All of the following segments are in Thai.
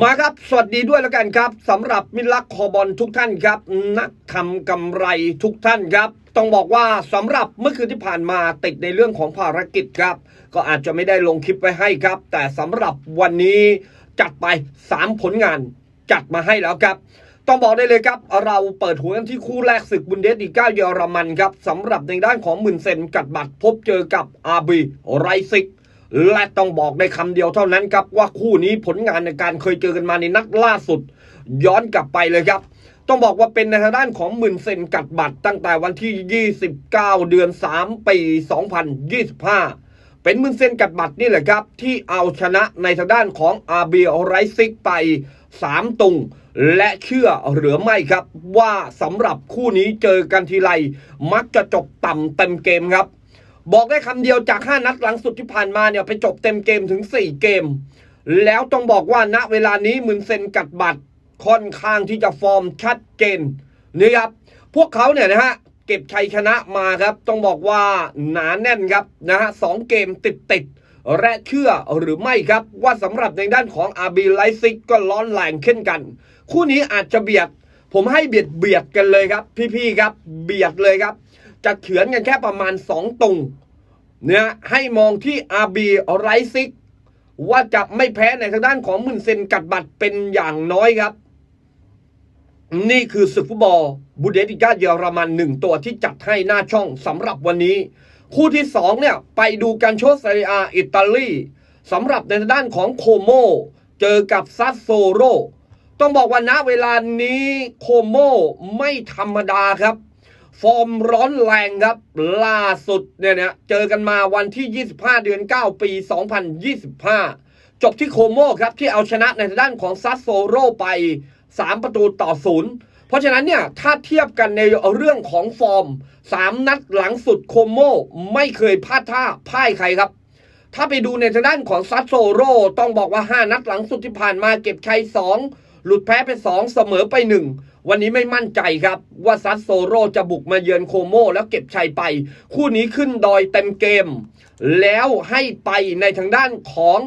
มาครับ สวัสดีด้วยแล้วกันครับสำหรับมิตรรักคอบอลทุกท่านครับ นักทำกำไรทุกท่านครับ ต้องบอกว่าสำหรับเมื่อคืนที่ผ่านมาติดในเรื่องของภารกิจครับ ก็อาจจะไม่ได้ลงคลิปไว้ให้ครับ แต่สำหรับวันนี้จัดไป 3 ผลงานจัดมาให้แล้วครับ ต้องบอกได้เลยครับ เราเปิดหัวกันที่คู่แรกศึกบุนเดสลีก้าเยอรมันครับสำหรับในด้านของหมื่นเซนกัดบัตรพบเจอกับอาบีไรซิก และต้องบอกในคำเดียวเท่านั้นครับว่าคู่นี้ผลงานในการเคยเจอกันมาในนัดล่าสุด ย้อนกลับไปเลยครับ ต้องบอกว่าเป็นในทางด้านของหมื่นเซนกัดบัตรตั้งแต่วันที่ 29 เดือน 3 ปี 2025 เป็นหมื่นเซนกัดบัตรนี่แหละครับ ที่เอาชนะในทางด้านของอาเบียไรซิกไป 3 ตุงและเชื่อหรือไม่ครับว่าสำหรับคู่นี้เจอกันทีไรมักจะจบต่ำเต็มเกมครับ บอกได้คำเดียวจาก 5 นัดหลังสุดที่ผ่านมาเนี่ยไปจบเต็มเกมถึง 4 เกม แล้วต้องบอกว่าณเวลานี้มึนเซนกัดบัตรค่อนข้างที่จะฟอร์มชัดเจนนี่ครับ พวกเขาเนี่ยนะฮะเก็บชัยชนะมาครับ ต้องบอกว่าหนาแน่นครับนะฮะสองเกมติดติดและเชื่อหรือไม่ครับ ว่าสำหรับในด้านของอาบีไลซิกก็ร้อนแรงเช่นกัน คู่นี้อาจจะเบียด ผมให้เบียดเบียดกันเลยครับ พี่ๆครับ เบียดเลยครับ จะเฉือนกันแค่ประมาณ 2ตุงเนี่ยให้มองที่อาบีไรซิก ว่าจะไม่แพ้ในทางด้านของมุนเซนกัดบัตรเป็นอย่างน้อยครับ นี่คือศึกฟุตบอลบูเดติก้าเยอรมันหนึ่งตัวที่จัดให้หน้าช่องสำหรับวันนี้ คู่ที่สองเนี่ยไปดูกันโชเซเรียอิตาลีสำหรับในทางด้านของโคโมเจอกับซัสโซโรต้องบอกว่าณเวลานี้โคโมไม่ธรรมดาครับ ฟอร์มร้อนแรงครับ ล่าสุดเนี่ยนะเจอกันมาวันที่ 25 เดือน 9 ปี 2025 จบที่โคโมครับ ที่เอาชนะในด้านของซัสโซโรไป 3 ประตูต่อศูนย์เพราะฉะนั้นเนี่ยถ้าเทียบกันในเรื่องของฟอร์ม 3 นัดหลังสุดโคโมไม่เคยพลาดท่าพ่ายใครครับ ถ้าไปดูในทางด้านของซัสโซโรต้องบอกว่า 5 นัดหลังสุดที่ผ่านมาเก็บชัย2หลุดแพ้ไป 2 เสมอไป 1 วันนี้ไม่มั่นใจครับ ว่าซัสโซโรจะบุกมาเยือนโคโมแล้วเก็บชัยไป คู่นี้ขึ้นดอยเต็มเกม แล้วให้ไปในทางด้านของ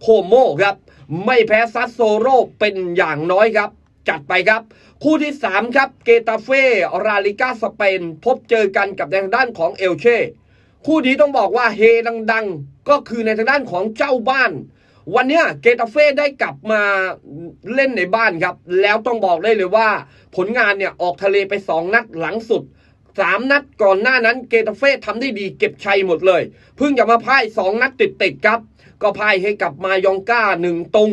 โคโมครับ ไม่แพ้ซัสโซโรเป็นอย่างน้อยครับ จัดไปครับ คู่ที่ 3 ครับ เกตาเฟ่ราลิกาสเปน พบเจอกันกับในทางด้านของเอลเช่คู่นี้ต้องบอกว่าเฮดัง ๆ ก็คือในทางด้านของเจ้าบ้าน วันนี้เกตาเฟ่ได้กลับมาเล่นในบ้านครับ แล้วต้องบอกได้เลยว่า ผลงานเนี่ยออกทะเลไป 2 นัดหลังสุด 3 นัดก่อนหน้านั้นเกตาเฟ่ทำได้ดีเก็บชัยหมดเลย เพิ่งจะมาพ่าย 2 นัดติดๆครับ ก็พ่ายให้กับมายองก้าหนึ่งตุง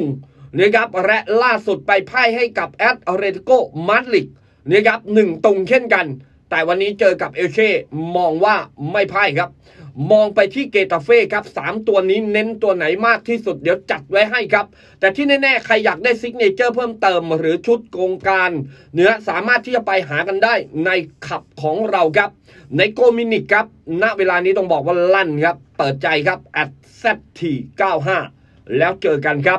นะครับและล่าสุดไปพ่ายให้กับแอตเรติโกมาดริดนะครับหนึ่งตุงเช่นกัน แต่วันนี้เจอกับเอลเช่มองว่าไม่พ่ายครับ มองไปที่เกตาเฟ่ครับ3ตัวนี้เน้นตัวไหนมากที่สุดเดี๋ยวจัดไว้ให้ครับ แต่ที่แน่ๆ ใครอยากได้ซิกเนเจอร์เพิ่มเติมหรือชุดโกงการเนื้อสามารถที่จะไปหากันได้ในขับของเราครับ ในโกมินิกครับ ณเวลานี้ต้องบอกว่าลั่นครับ เปิดใจครับ at z t 95 แล้วเจอกันครับ